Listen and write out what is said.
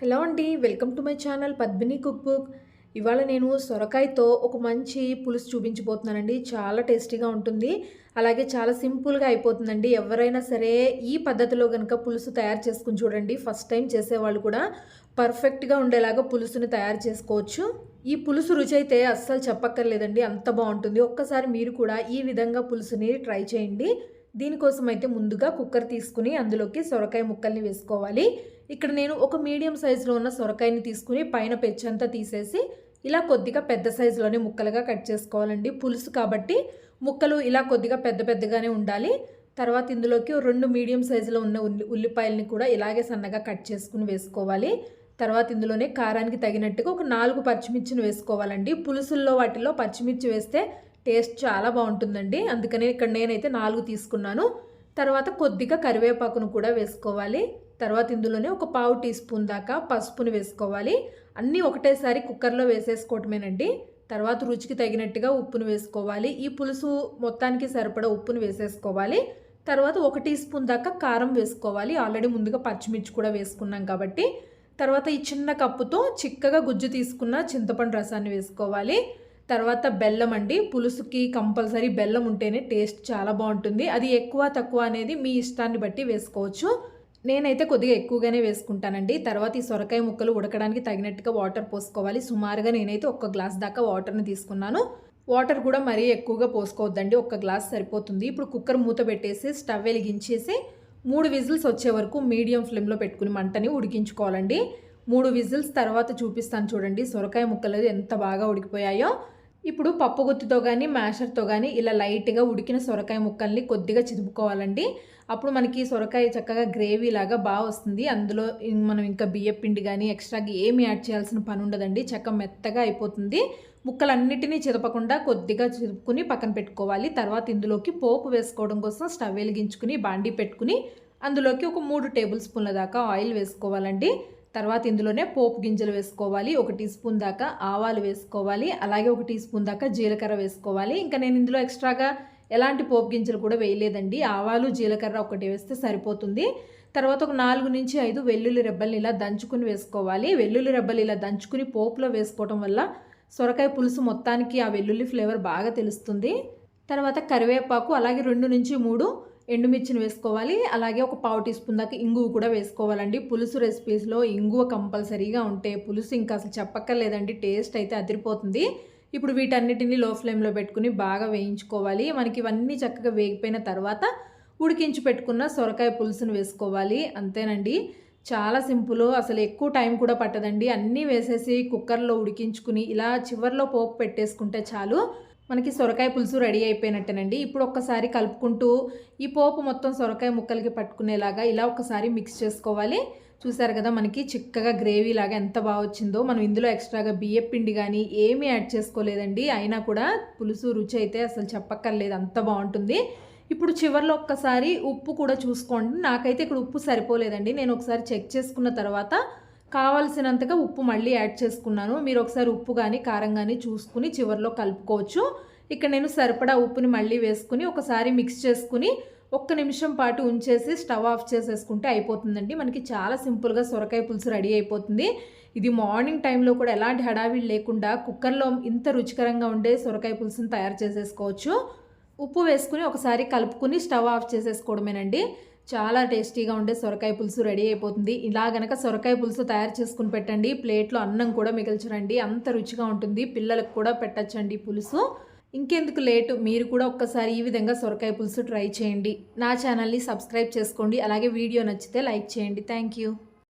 Hello అండి welcome to my channel Padmini cook book. ఇవాళ నేను సొరకాయతో ఒక మంచి పులుసు చూపించబోతున్నానండి. చాలా టేస్టీగా ఉంటుంది. అలాగే చాలా సింపుల్గా అయిపోతుందండి. ఎవరైనా సరే ఈ పద్ధతిలో కనుక పులుసు తయారు చేసుకుని చూడండి. ఫస్ట్ టైం చేసేవాళ్ళు కూడా పర్ఫెక్ట్గా ఉండేలాగా పులుసుని తయారు చేసుకోవచ్చు. ఈ పులుసు రుచి అయితే అస్సలు చెప్పక్కర్లేదండి. అంత బాగుంటుంది. ఒక్కసారి మీరు కూడా ఈ విధంగా పులుసుని ట్రై చేయండి. దీనికోసం అయితే ముందుగా కుక్కర్ తీసుకుని అందులోకి సొరకాయ ముక్కల్ని వేసుకోవాలి. ఇక్కడ నేను ఒక మీడియం సైజులో ఉన్న సొరకాయని తీసుకుని పైన పెచ్చంతా తీసేసి ఇలా కొద్దిగా పెద్ద సైజులోనే ముక్కలుగా కట్ చేసుకోవాలండి. పులుసు కాబట్టి ముక్కలు ఇలా కొద్దిగా పెద్ద పెద్దగానే ఉండాలి. తర్వాత ఇందులోకి రెండు మీడియం సైజులో ఉన్న ఉల్లి ఉల్లిపాయలని కూడా ఇలాగే సన్నగా కట్ చేసుకుని వేసుకోవాలి. తర్వాత ఇందులోనే కారానికి తగినట్టుగా ఒక నాలుగు పచ్చిమిర్చిని వేసుకోవాలండి. పులుసుల్లో వాటిలో పచ్చిమిర్చి వేస్తే టేస్ట్ చాలా బాగుంటుందండి. అందుకని ఇక్కడ నేనైతే నాలుగు తీసుకున్నాను. తర్వాత కొద్దిగా కరివేపాకును కూడా వేసుకోవాలి. తర్వాత ఇందులోనే ఒక పావు టీ స్పూన్ దాకా పసుపుని వేసుకోవాలి. అన్నీ ఒకటేసారి కుక్కర్లో వేసేసుకోవటమేనండి. తర్వాత రుచికి తగినట్టుగా ఉప్పును వేసుకోవాలి. ఈ పులుసు మొత్తానికి సరిపడా ఉప్పును వేసేసుకోవాలి. తర్వాత ఒక టీ స్పూన్ దాకా కారం వేసుకోవాలి. ఆల్రెడీ ముందుగా పచ్చిమిర్చి కూడా వేసుకున్నాం కాబట్టి. తర్వాత ఈ చిన్న కప్పుతో చిక్కగా గుజ్జు తీసుకున్న చింతపండు రసాన్ని వేసుకోవాలి. తర్వాత బెల్లం అండి. పులుసుకి కంపల్సరీ బెల్లం ఉంటేనే టేస్ట్ చాలా బాగుంటుంది. అది ఎక్కువ తక్కువ అనేది మీ ఇష్టాన్ని బట్టి వేసుకోవచ్చు. నేనైతే కొద్దిగా ఎక్కువగానే వేసుకుంటానండి. తర్వాత ఈ సొరకాయ ముక్కలు ఉడకడానికి తగినట్టుగా వాటర్ పోసుకోవాలి. సుమారుగా నేనైతే ఒక గ్లాస్ దాకా వాటర్ని తీసుకున్నాను. వాటర్ కూడా మరీ ఎక్కువగా పోసుకోవద్దండి. ఒక గ్లాస్ సరిపోతుంది. ఇప్పుడు కుక్కర్ మూత పెట్టేసి స్టవ్ వెలిగించేసి మూడు విజిల్స్ వచ్చే వరకు మీడియం ఫ్లేమ్లో పెట్టుకుని మంటని ఉడికించుకోవాలండి. మూడు విజిల్స్ తర్వాత చూపిస్తాను చూడండి. సొరకాయ ముక్కలు ఎంత బాగా ఉడికిపోయాయో. ఇప్పుడు పప్పు గుత్తితో కానీ మ్యాషర్తో కానీ ఇలా లైట్గా ఉడికిన సొరకాయ ముక్కల్ని కొద్దిగా చిదుపుకోవాలండి. అప్పుడు మనకి సొరకాయ చక్కగా గ్రేవీ లాగా బాగా వస్తుంది. అందులో మనం ఇంకా బియ్య పిండి కానీ ఎక్స్ట్రాగా ఏమి యాడ్ చేయాల్సిన పని ఉండదండి. చక్క మెత్తగా అయిపోతుంది. ముక్కలన్నిటినీ చిదపకుండా కొద్దిగా చిదుపుకుని పక్కన పెట్టుకోవాలి. తర్వాత ఇందులోకి పోపు వేసుకోవడం కోసం స్టవ్ వెలిగించుకుని బాండీ పెట్టుకుని అందులోకి ఒక మూడు టేబుల్ స్పూన్ల దాకా ఆయిల్ వేసుకోవాలండి. తర్వాత ఇందులోనే పోపు గింజలు వేసుకోవాలి ఒక టీ స్పూన్ దాకా ఆవాలు వేసుకోవాలి అలాగే ఒక టీ స్పూన్ దాకా జీలకర్ర వేసుకోవాలి. ఇంకా నేను ఇందులో ఎక్స్ట్రాగా ఎలాంటి పోపు గింజలు కూడా వేయలేదండి. ఆవాలు జీలకర్ర ఒకటి వేస్తే సరిపోతుంది. తర్వాత ఒక నాలుగు నుంచి ఐదు వెల్లుల్లి రెబ్బల్ని ఇలా దంచుకుని వేసుకోవాలి. వెల్లుల్లి రెబ్బలు ఇలా దంచుకుని పోపులో వేసుకోవడం వల్ల సొరకాయ పులుసు మొత్తానికి ఆ వెల్లుల్లి ఫ్లేవర్ బాగా తెలుస్తుంది. తర్వాత కరివేపాకు అలాగే రెండు నుంచి మూడు ఎండుమిర్చిని వేసుకోవాలి. అలాగే ఒక పావు టీ స్పూన్ దాకా ఇంగువ కూడా వేసుకోవాలండి. పులుసు రెసిపీస్లో ఇంగువ కంపల్సరీగా ఉంటే పులుసు ఇంకా అసలు చెప్పక్కర్లేదండి. టేస్ట్ అయితే అదిరిపోతుంది. ఇప్పుడు వీటన్నిటిని లో ఫ్లేమ్లో పెట్టుకుని బాగా వేయించుకోవాలి. మనకి ఇవన్నీ చక్కగా వేగిపోయిన తర్వాత ఉడికించి పెట్టుకున్న సొరకాయ పులుసును వేసుకోవాలి. అంతేనండి. చాలా సింపుల్. అసలు ఎక్కువ టైం కూడా పట్టదండి. అన్నీ వేసేసి కుక్కర్లో ఉడికించుకుని ఇలా చివరిలో పోపు పెట్టేసుకుంటే చాలు. మనకి సొరకాయ పులుసు రెడీ అయిపోయినట్టేనండి. ఇప్పుడు ఒక్కసారి కలుపుకుంటూ ఈ పోపు మొత్తం సొరకాయ ముక్కలకి పట్టుకునేలాగా ఇలా ఒకసారి మిక్స్ చేసుకోవాలి. చూసారు కదా మనకి చిక్కగా గ్రేవీ లాగా ఎంత బాగా వచ్చిందో. మనం ఇందులో ఎక్స్ట్రాగా బియ్య పిండి కానీ ఏమీ యాడ్ చేసుకోలేదండి. అయినా కూడా పులుసు రుచి అయితే అసలు చెప్పక్కర్లేదు అంత బాగుంటుంది. ఇప్పుడు చివరిలో ఒక్కసారి ఉప్పు కూడా చూసుకోండి. నాకైతే ఇక్కడ ఉప్పు సరిపోలేదండి. నేను ఒకసారి చెక్ చేసుకున్న తర్వాత కావాల్సినంతగా ఉప్పు మళ్ళీ యాడ్ చేసుకున్నాను. మీరు ఒకసారి ఉప్పు కానీ కారం కానీ చూసుకుని చివరిలో కలుపుకోవచ్చు. ఇక్కడ నేను సరిపడా ఉప్పుని మళ్ళీ వేసుకుని ఒకసారి మిక్స్ చేసుకుని ఒక్క నిమిషం పాటు ఉంచేసి స్టవ్ ఆఫ్ చేసేసుకుంటే అయిపోతుందండి. మనకి చాలా సింపుల్గా సొరకాయ పులుసు రెడీ అయిపోతుంది. ఇది మార్నింగ్ టైంలో కూడా ఎలాంటి హడావిడి లేకుండా కుక్కర్లో ఇంత రుచికరంగా ఉండే సొరకాయ పులుసుని తయారు చేసేసుకోవచ్చు. ఉప్పు వేసుకుని ఒకసారి కలుపుకుని స్టవ్ ఆఫ్ చేసేసుకోవడమేనండి. చాలా టేస్టీగా ఉండే సొరకాయ పులుసు రెడీ అయిపోతుంది. ఇలా గనక సొరకాయ పులుసు తయారు చేసుకుని పెట్టండి. ప్లేట్లో అన్నం కూడా మిగిల్చరండి. అంత రుచిగా ఉంటుంది. పిల్లలకు కూడా పెట్టచ్చండి పులుసు. ఇంకెందుకు లేటు? మీరు కూడా ఒక్కసారి ఈ విధంగా సొరకాయ పులుసు ట్రై చేయండి. నా ఛానల్ని సబ్స్క్రైబ్ చేసుకోండి. అలాగే వీడియో నచ్చితే లైక్ చేయండి. Thank you.